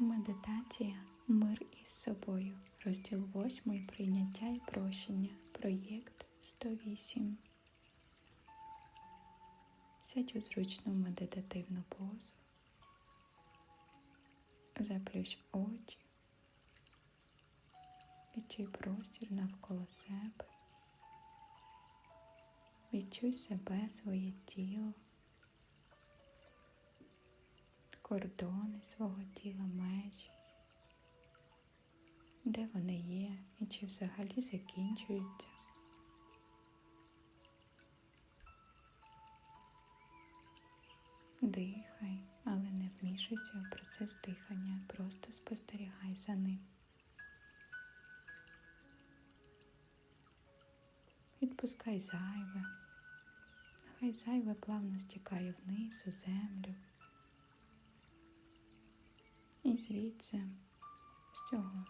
Медитація Мир із собою. Розділ 8. Прийняття і прощення. Проєкт 108. Сядь у зручну медитативну позу. Заплющ очі. Відчуй простір навколо себе. Відчуй себе, своє тіло, кордони свого тіла, межі, де вони є і чи взагалі закінчуються. Дихай, але не вмішуйся в процес дихання, просто спостерігай за ним. Відпускай зайве, нехай зайве плавно стікає вниз у землю. І звідси, з цього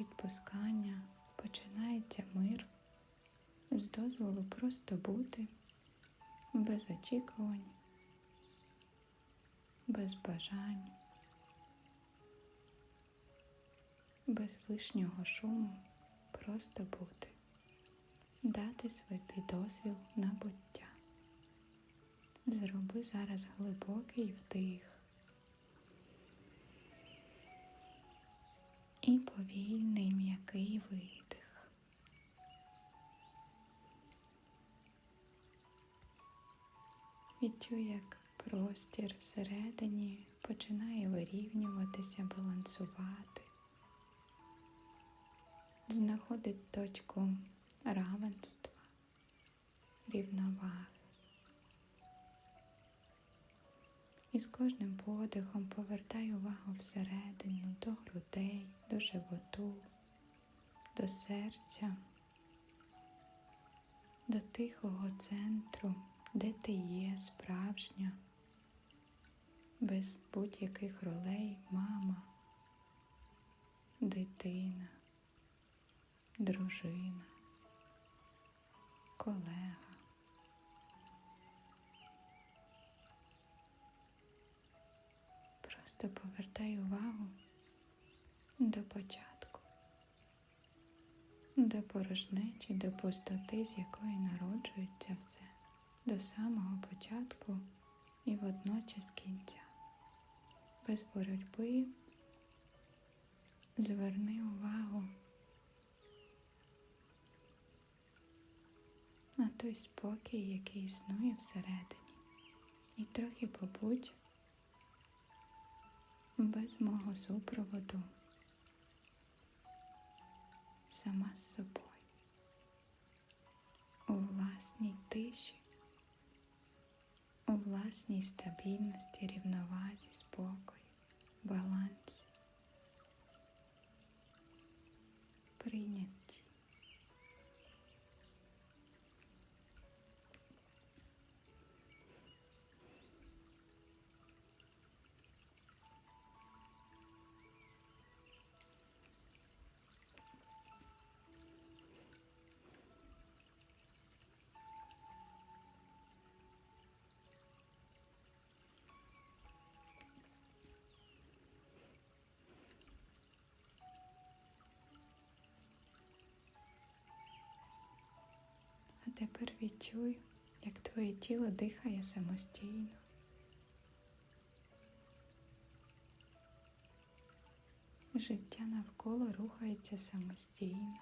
відпускання починається мир з дозволу просто бути без очікувань, без бажань, без лишнього шуму, просто бути, дати свій підозвіл на буття. Зроби зараз глибокий вдих. І повільний м'який видих. Відчуй, як простір всередині починає вирівнюватися, балансувати, знаходить точку равенства, рівноваги. І з кожним подихом повертай увагу всередину до грудей, до животу, до серця, до тихого центру, де ти є справжня, без будь-яких ролей мама, дитина, дружина, колега. Просто повертай увагу до початку, до порожнечі, до пустоти, з якої народжується все, до самого початку і водночас кінця. Без боротьби зверни увагу на той спокій, який існує всередині, і трохи побудь без мого супроводу, сама з собою, у власній тиші, у власній стабільності, рівновазі, спокою, балансі, прийнятті. Тепер відчуй, як твоє тіло дихає самостійно. Життя навколо рухається самостійно.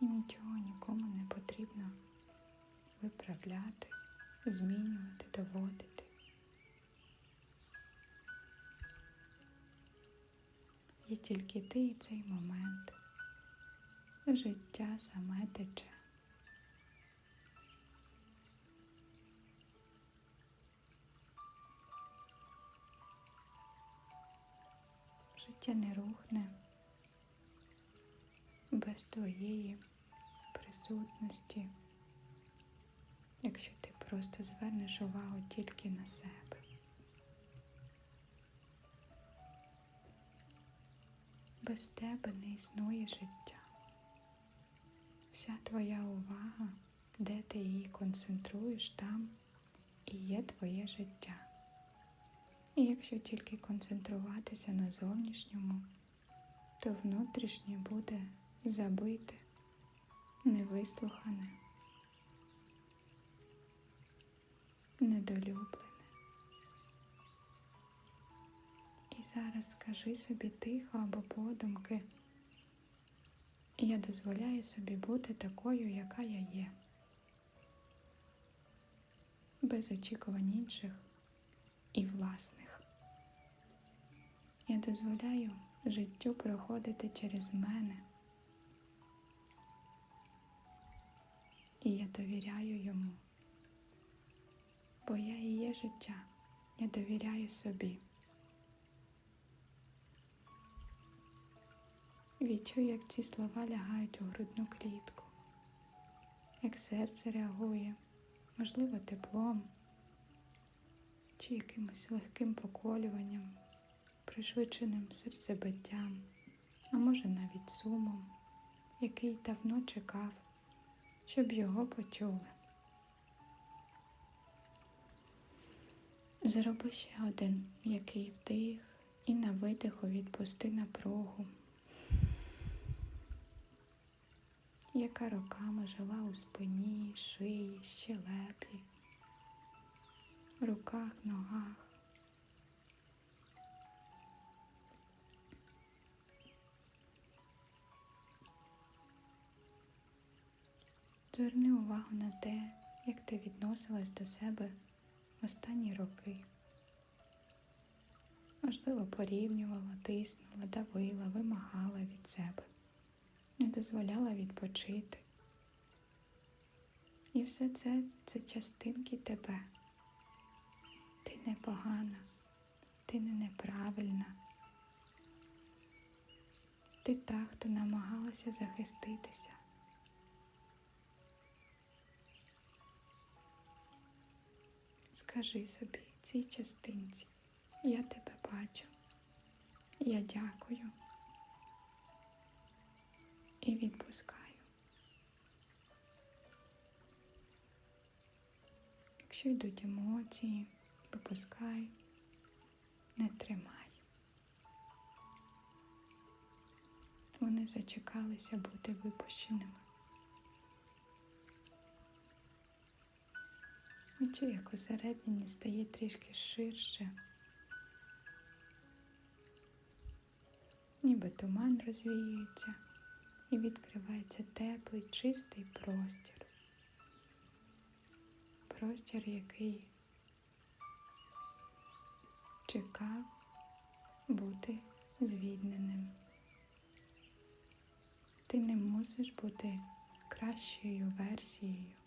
І нічого нікому не потрібно виправляти, змінювати, доводити. Є тільки ти і цей момент. Життя саме тече. Життя не рухне без твоєї присутності, якщо ти просто звернеш увагу тільки на себе. Без тебе не існує життя. Вся твоя увага, де ти її концентруєш, там і є твоє життя. І якщо тільки концентруватися на зовнішньому, то внутрішнє буде забите, невислухане, недолюблене. І зараз скажи собі тихо або подумки, я дозволяю собі бути такою, яка я є, без очікувань інших і власних. Я дозволяю життю проходити через мене. І я довіряю йому, бо я і є життя, я довіряю собі. Відчуй, як ці слова лягають у грудну клітку, як серце реагує, можливо, теплом чи якимось легким поколюванням, пришвидшеним серцебиттям, а може навіть сумом, який давно чекав, щоб його почули. Зроби ще один м'який вдих і на видиху відпусти напругу, яка роками жила у спині, шиї, щелепі, руках, ногах. Зверни увагу на те, як ти відносилась до себе останні роки. Можливо, порівнювала, тиснула, давила, вимагала від себе, не дозволяла відпочити. І все це це частинки тебе. Ти не погана, ти не неправильна. Ти та, хто намагалася захиститися. Скажи собі цій частинці, я тебе бачу, я дякую і відпускаю. Якщо йдуть емоції, випускай, не тримай. Вони зачекалися бути випущеними. Відчуй, як усередині стає трішки ширше, ніби туман розвіюється і відкривається теплий, чистий простір. Простір, який чекав бути звільненим. Ти не мусиш бути кращою версією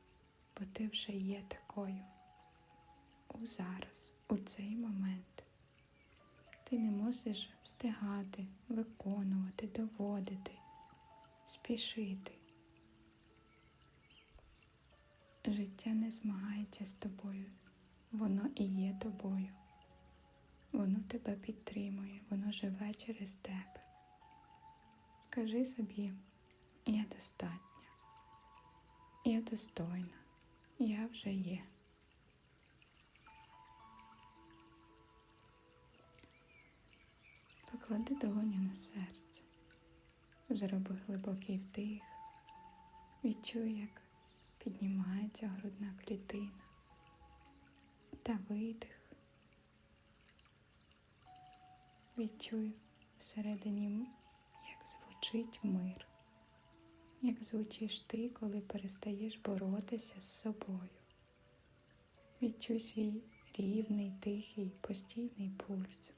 бо ти вже є такою у зараз, у цей момент. Ти не мусиш встигати, виконувати, доводити, спішити. Життя не змагається з тобою, воно і є тобою. Воно тебе підтримує, воно живе через тебе. Скажи собі, я достатня, я достойна я вже є. Поклади долоню на серце, зроби глибокий вдих, відчуй, як піднімається грудна клітина та видих. Відчуй всередині, як звучить мир як звучиш ти, коли перестаєш боротися з собою. Відчуй свій рівний, тихий, постійний пульс.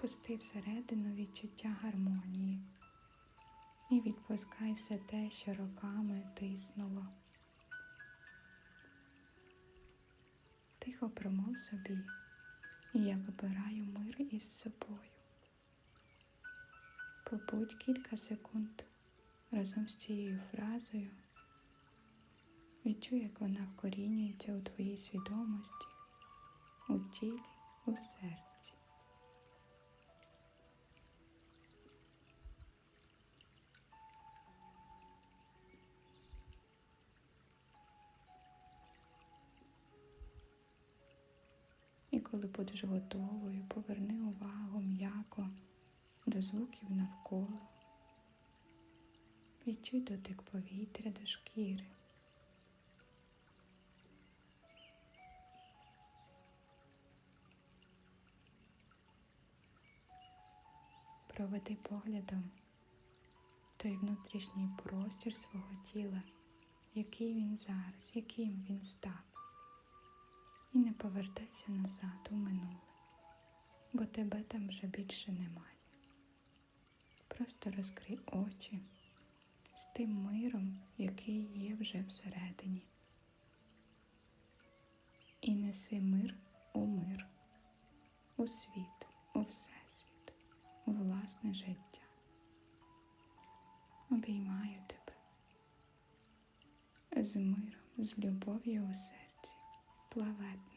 Пусти всередину відчуття гармонії і відпускай все те, що роками тиснуло. Тихо промов собі, і я вибираю мир із собою. Побудь кілька секунд разом з цією фразою. Відчуй, як вона вкорінюється у твоїй свідомості, у тілі, у серці. Коли будеш готовою, поверни увагу м'яко до звуків навколо. Відчуй дотик повітря до шкіри. Проведи поглядом той внутрішній простір свого тіла, який він зараз, яким він став. І не повертайся назад у минуле, бо тебе там вже більше немає. Просто розкрий очі з тим миром, який є вже всередині. І неси мир у мир, у світ, у всесвіт, у власне життя. Обіймаю тебе з миром, з любов'ю у плавати.